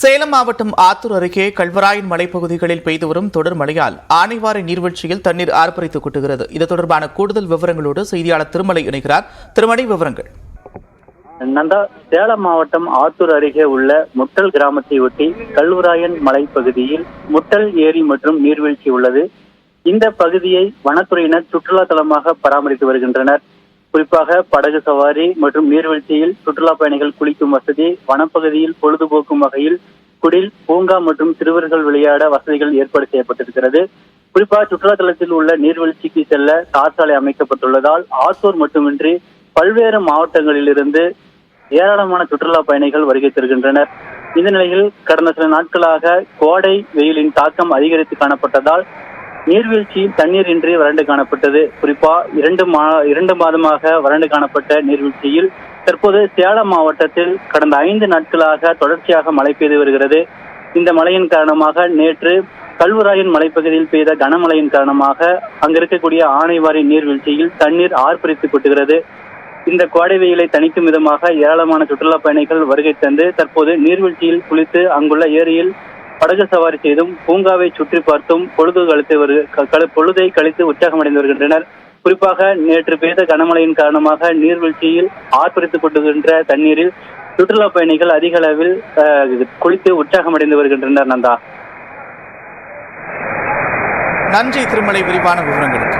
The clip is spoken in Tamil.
சேலம் மாவட்டம் ஆத்தூர் அருகே கல்வராயன் மலைப்பகுதிகளில் பெய்து வரும் தொடர் மழையால் ஆனைவாரை நீர்வீழ்ச்சியில் தண்ணீர் ஆர்ப்பரித்து கொட்டுகிறது. இது தொடர்பான கூடுதல் விவரங்களோடு செய்தியாளர் திருமலை இணைகிறார். திருமலை விவரங்கள். நந்தா சேலம் மாவட்டம் ஆத்தூர் அருகே உள்ள முட்டல் கிராமத்தை ஒட்டி கல்வராயன் மலைப்பகுதியில் முட்டல் ஏரி மற்றும் நீர்வீழ்ச்சி உள்ளது. இந்த பகுதியை வனத்துறையினர் சுற்றுலா தலமாக பராமரித்து வருகின்றனர். குறிப்பாக படகு சவாரி மற்றும் நீர்வீழ்ச்சியில் சுற்றுலா பயணிகள் குளிக்கும் வசதி வனப்பகுதியில் பொழுதுபோக்கும் வகையில் குடில் பூங்கா மற்றும் சிறுவர்கள் விளையாட வசதிகள் ஏற்பாடு செய்யப்பட்டிருக்கிறது. குறிப்பாக சுற்றுலாத்தலத்தில் உள்ள நீர்வீழ்ச்சிக்கு செல்ல காற்றாலை சாலை அமைக்கப்பட்டுள்ளதால் ஆத்தூர் மட்டுமின்றி பல்வேறு மாவட்டங்களிலிருந்து ஏராளமான சுற்றுலா பயணிகள் வருகை தருகின்றனர். இந்த நிலையில் கடந்த சில நாட்களாக கோடை வெயிலின் தாக்கம் அதிகரித்து காணப்பட்டதால் நீர்வீழ்ச்சியில் தண்ணீர் இன்றி வறண்டு காணப்பட்டது. குறிப்பா இரண்டு மா இரண்டு மாதமாக வறண்டு காணப்பட்ட நீர்வீழ்ச்சியில் தற்போது சேலம் மாவட்டத்தில் கடந்த ஐந்து நாட்களாக தொடர்ச்சியாக மழை பெய்து வருகிறது. இந்த மழையின் காரணமாக நேற்று கல்வராயன் மலைப்பகுதியில் பெய்த கனமழையின் காரணமாக அங்கு இருக்கக்கூடிய ஆனைவாரி நீர்வீழ்ச்சியில் தண்ணீர் ஆர்ப்பரித்து கொட்டுகிறது. இந்த கோடை வெயிலை தணிக்கும் விதமாக ஏராளமான சுற்றுலா பயணிகள் வருகை தந்து தற்போது நீர்வீழ்ச்சியில் குளித்து அங்குள்ள ஏரியில் படகு சவாரி செய்தும் பூங்காவை சுற்றி பார்த்தும் பொழுது கழித்து பொழுதை கழித்து உற்சாகமடைந்து வருகின்றனர். குறிப்பாக நேற்று பெய்த கனமழையின் காரணமாக நீர்வீழ்ச்சியில் ஆர்ப்பரித்துக் கொண்டுகின்ற தண்ணீரில் சுற்றுலா பயணிகள் அதிக அளவில் குளித்து உற்சாகமடைந்து வருகின்றனர் நந்தா. நன்றி திருமலை விரிவான விவரங்களுக்கு.